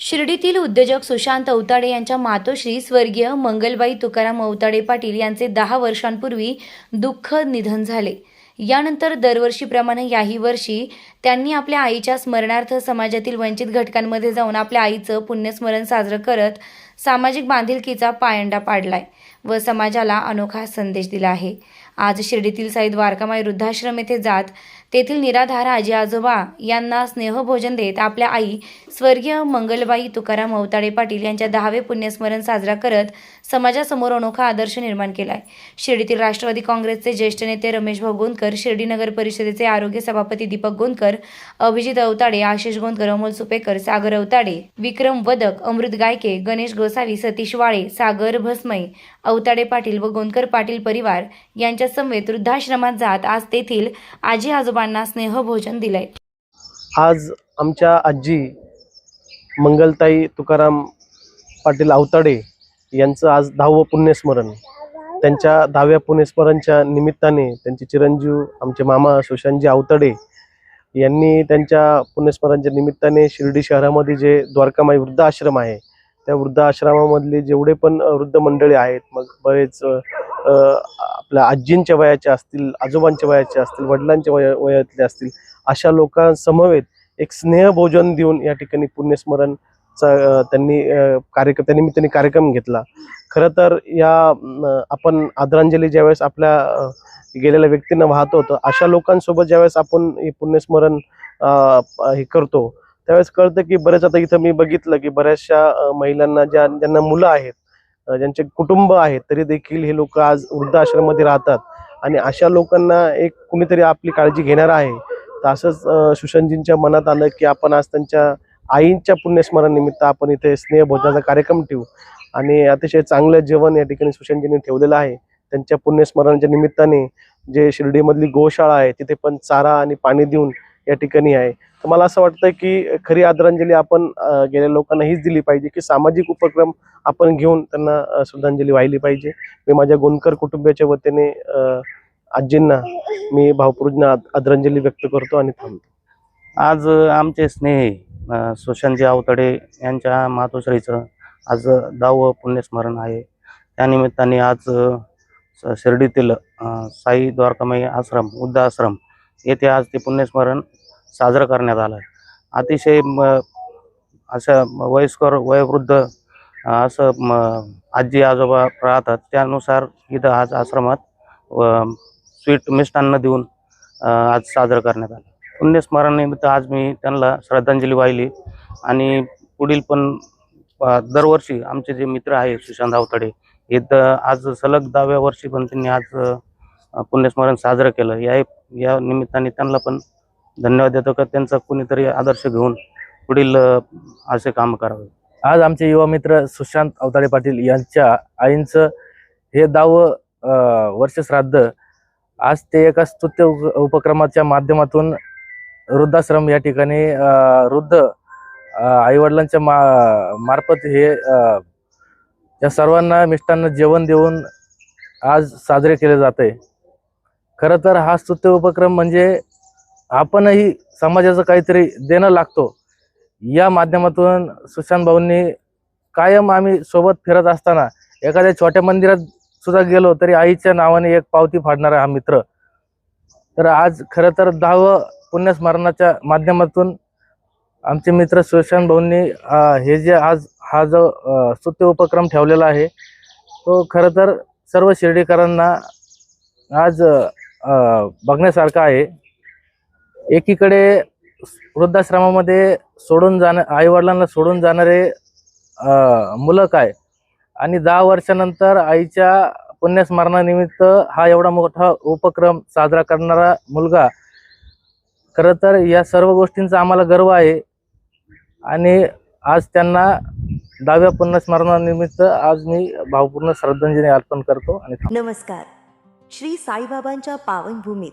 शिर्डीतील उद्योजक सुशांत अवताडे यांच्या मातोश्री स्वर्गीय मंगलबाई तुकाराम अवताडे पाटील यांचे दहा वर्षांपूर्वी दुःख निधन झाले. यानंतर दरवर्षीप्रमाणे याही वर्षी त्यांनी आपल्या आईच्या स्मरणार्थ समाजातील वंचित घटकांमध्ये जाऊन आपल्या आईचं पुण्यस्मरण साजरं करत सामाजिक बांधिलकीचा पायंडा पाडलाय. व समाजाला अनोखा संदेश दिला आहे. आज शिर्डीतील साई द्वारकामाई वृद्धाश्रम येथे जात तेथील निराधार आजी आजोबा यांना स्नेहभोजन देत आपल्या आई स्वर्गीय मंगलबाई तुकाराम अवताडे पाटील यांच्या दहावे पुण्यस्मरण साजरा करत समाजासमोर अनोखा आदर्श निर्माण केलाय. शिर्डीतील राष्ट्रवादी काँग्रेसचे ज्येष्ठ नेते रमेश भाऊ गोंदकर शिर्डी नगर परिषदेचे आरोग्य सभापती दीपक गोंदकर अभिजित अवताडे आशिष गोंदकर अमोल सुपेकर सागर अवताडे विक्रम वदक अमृत गायके गणेश गोसावी सतीश वाळे सागर भस्मई औताडे पाटील व गोंदकर पाटील परिवार यांच्या समवेत वृद्धाश्रमात जात आज तेथील आजी आजोबांना स्नेहभोजन दिले आज आमच्या आजी मंगलताई तुकाराम पाटील आवताडे यांचं आज दहावं पुण्यस्मरण. त्यांच्या दहाव्या पुण्यस्मरणच्या निमित्ताने त्यांचे चिरंजीव आमचे मामा सुशांतजी आवताडे यांनी त्यांच्या पुण्यस्मरणच्या निमित्ताने शिर्डी शहरामध्ये जे द्वारकामाई वृद्ध आश्रम आहे त्या वृद्ध आश्रमामधले जेवढे पण वृद्ध मंडळी आहेत मग बरेच आपल्या आजींच्या वयाच्या असतील आजोबांच्या वयाच्या असतील वडिलांच्या वया वयातले असतील अशा लोकांसमवेत एक स्नेहभोजन देऊन या ठिकाणी पुण्यस्मरणचा त्यांनी कार्यक्रम त्या निमित्ताने कार्यक्रम घेतला. खरं तर या आपण आदरांजली ज्यावेळेस आपल्या गेलेल्या व्यक्तींना वाहतो होतो अशा लोकांसोबत ज्यावेळेस आपण हे पुण्यस्मरण हे करतो त्यावेळेस कळतं की बरेच आता इथं मी बघितलं की बऱ्याचशा महिलांना ज्या ज्यांना मुलं आहेत ज्यांचे कुटुंब आहेत तरी देखील हे लोक आज वृद्धाश्रममध्ये राहतात. आणि अशा लोकांना एक कुणीतरी आपली काळजी घेणार आहे. तर असंच सुशांतजींच्या मनात आलं की आपण आज त्यांच्या आईंच्या पुण्यस्मरण निमित्त आपण इथे स्नेहभोजनाचा कार्यक्रम ठेवू. आणि अतिशय चांगलं जेवण या ठिकाणी सुशांतजींनी ठेवलेलं आहे. त्यांच्या पुण्यस्मरणाच्या निमित्ताने जे शिर्डीमधली गोशाळा आहे तिथे पण चारा आणि पाणी देऊन या ठिकाणी आहे. तर मला असं वाटतं की खरी आदरांजली आपण गेल्या लोकांना हीच दिली पाहिजे की सामाजिक उपक्रम आपण घेऊन त्यांना श्रद्धांजली वाहिली पाहिजे. मी माझ्या गोंदकर कुटुंबियाच्या वतीने आजींना मी भावपूर्ण आदरांजली व्यक्त करतो आणि थांबतो. आज आमचे स्नेह सुशांतजी आवतडे यांच्या मातोश्रीचं आज दहावं पुण्यस्मरण आहे. त्यानिमित्ताने आज स- शिर्डीतील साई द्वारकामाई आश्रम वृद्ध आश्रम येथे आज ते पुण्यस्मरण साजरं करण्यात आलं. आहे अतिशय म- असं वयस्कर वयोवृद्ध असं म आजी आजोबा राहतात. त्यानुसार इथं आज आश्रमात स्वीट मिष्टान्न देऊन आज साजरं करण्यात आलं. पुण्यस्मरणानिमित्त आज मी त्यांना श्रद्धांजली वाहिली आणि पुढील पण दरवर्षी आमचे जे मित्र आहे सुशांत आवताडे हे आज सलग दहाव्या वर्षी पण त्यांनी आज पुण्यस्मरण साजरं केलं. या या निमित्ताने त्यांना पण धन्यवाद देतो का त्यांचा कोणीतरी आदर्श घेऊन पुढील असे काम करावे. आज आमचे युवा मित्र सुशांत अवताडे पाटील यांच्या आईंचं हे दहावं वर्ष श्राद्ध. आज ते एका स्तुत्य उप- उपक्रमाच्या माध्यमातून वृद्धाश्रम या ठिकाणी वृद्ध आईवडिलांच्या मा मार्फत हे या सर्वांना मिष्टांना जेवण देऊन आज साजरे केले जाते. खरं तर हा स्तुत्य उपक्रम म्हणजे आपणही समाजाचं काहीतरी देणं लागतो. या माध्यमातून सुशांत भाऊंनी कायम आम्ही सोबत फिरत असताना एखाद्या छोट्या मंदिरात सुद्धा गेलो तरी आईच्या नावाने एक पावती फाडणारा हा मित्र. तर आज खरं तर दहावं पुण्यस्मरणाच्या माध्यमातून आमचे मित्र सुशांत भाऊंनी हे जे आज हा जो सुत्य स्तुत्य उपक्रम ठेवलेला आहे तो खरं तर सर्व शिर्डीकरांना आज बघण्यासारखा आहे. एकीकडे वृद्धाश्रमामध्ये सोडून जाणं आईवडिलांना सोडून जाणारे मुलं काय? आणि दहा वर्षानंतर आईच्या पुण्यस्मरणानिमित्त हा एवढा मोठा उपक्रम साजरा करणारा मुलगा खरं तर या सर्व गोष्टींचा आम्हाला गर्व आहे. आणि आज त्यांना दहाव्या पुण्यस्मरणानिमित्त आज मी भावपूर्ण श्रद्धांजली अर्पण करतो आणि नमस्कार. श्री साईबाबांच्या पावनभूमीत